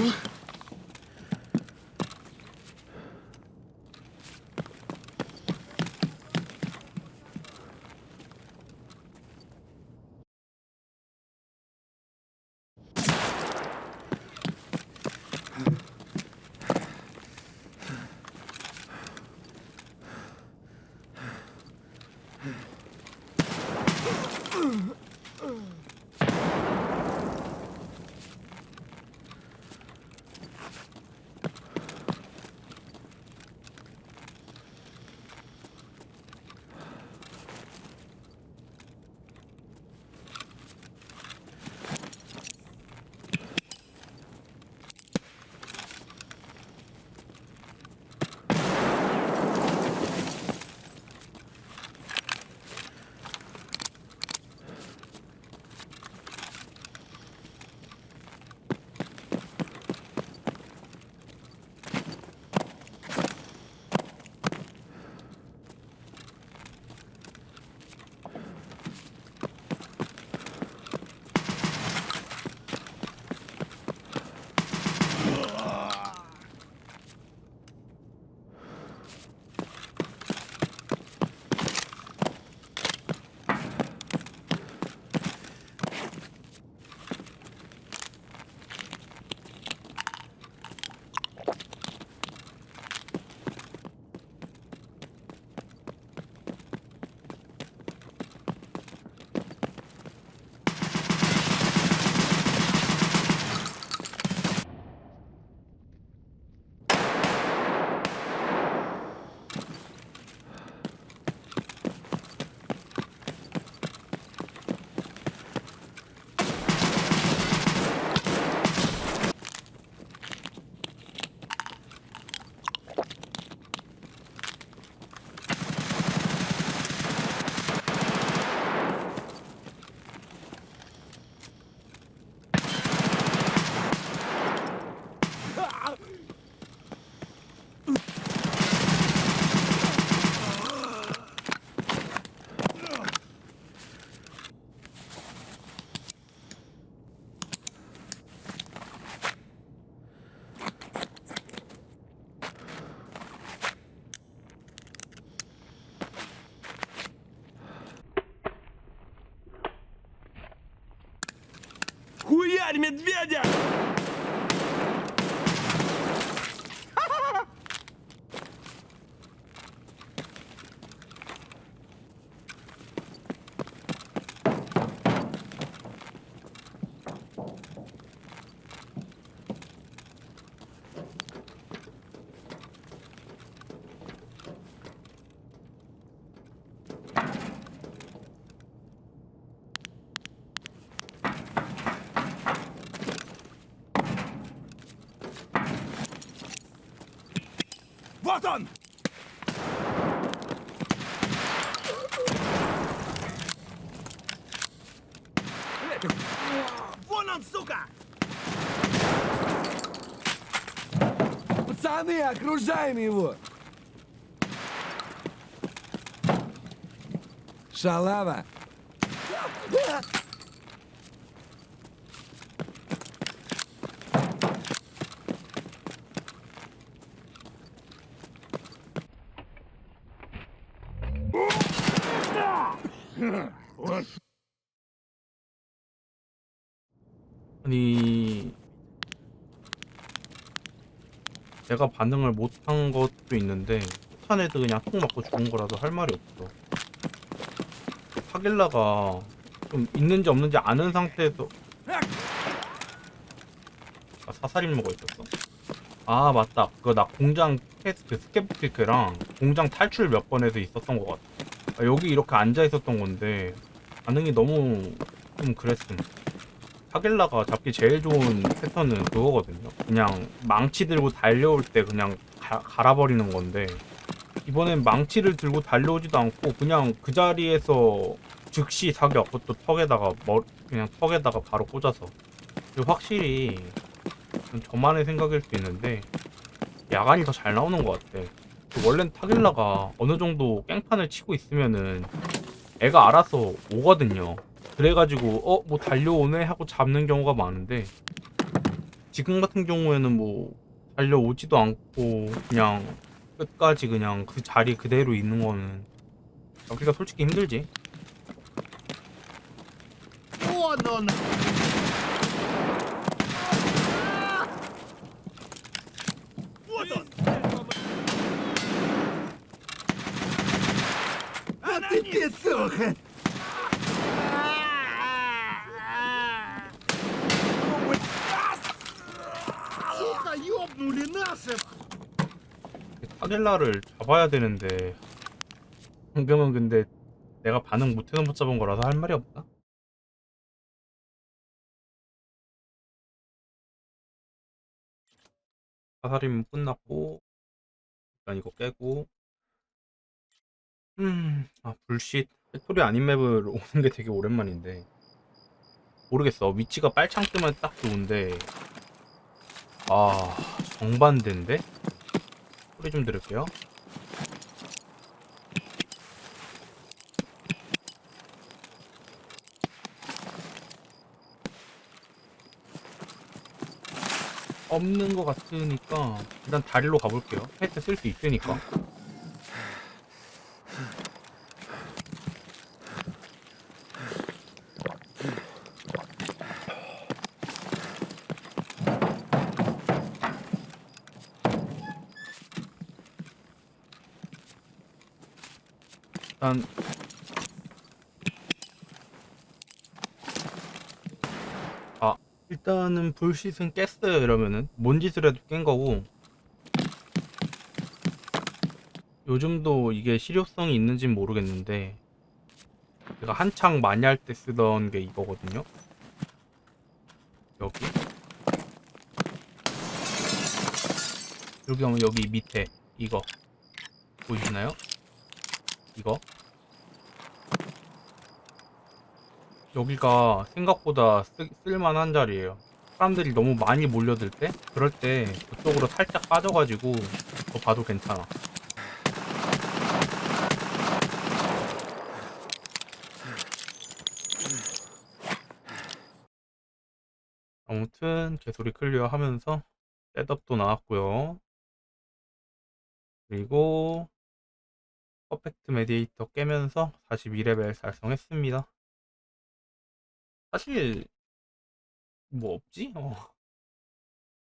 Uh. Царь медведя! Вот он! Вон он, сука! Пацаны, окружаем его! Шалава! 아니 내가 반응을 못한 것도 있는데 폭탄 애들 그냥 통 맞고 죽은 거라도 할 말이 없어. 파길라가 좀 있는지 없는지 아는 상태에서 아 사살인 먹어 있었어? 아 맞다. 그거 나 공장 테스트 스케프티크랑 공장 탈출 몇번 해서 있었던 것 같아 아, 여기 이렇게 앉아 있었던 건데 반응이 너무 좀 그랬음 파길라가 잡기 제일 좋은 패턴은 그거거든요. 그냥 망치 들고 달려올 때 그냥 가, 갈아버리는 건데 이번엔 망치를 들고 달려오지도 않고 그냥 그 자리에서 즉시 사격 그것도 턱에다가 머 그냥 턱에다가 바로 꽂아서 확실히 좀 저만의 생각일 수 있는데 야간이 더 잘 나오는 것 같아. 그 원래는 타길라가 어느 정도 깽판을 치고 있으면은 애가 알아서 오거든요. 그래가지고 어 뭐 달려오네 하고 잡는 경우가 많은데 지금 같은 경우에는 뭐 달려오지도 않고 그냥 끝까지 그냥 그 자리 그대로 있는 거는 우리가 솔직히 힘들지. 우와, 넌... Сука, ёбнули наших! 타델라를 잡아야 되는데 방금은 근데 내가 반응 못해서 못 잡은 거라서 할 말이 없다. 사살이면 끝났고 일단 이거 깨고 음, 아 불빛 팩토리 아닌 맵을 오는 게 되게 오랜만인데. 모르겠어. 위치가 빨창 뜨면 딱 좋은데. 아 정반대인데? 소리 좀 들을게요. 없는 것 같으니까 일단 다리로 가볼게요. 헤드 쓸수 있으니까 일단 아 일단은 불빛은 깼어요 이러면은. 뭔 짓을 해도 깬 거고. 요즘도 이게 실효성이 있는진 모르겠는데 제가 한창 많이 할 때 쓰던 게 이거거든요. 여기. 여기 하면 여기 밑에 이거 보이시나요? 이거 여기가 생각보다 쓰, 쓸만한 자리예요. 사람들이 너무 많이 몰려들 때 그럴 때 그쪽으로 살짝 빠져가지고 더 봐도 괜찮아. 아무튼 개소리 클리어 하면서 셋업도 나왔고요. 그리고 퍼펙트 메디에이터 깨면서 42레벨 달성했습니다. 사실 뭐 없지? 어.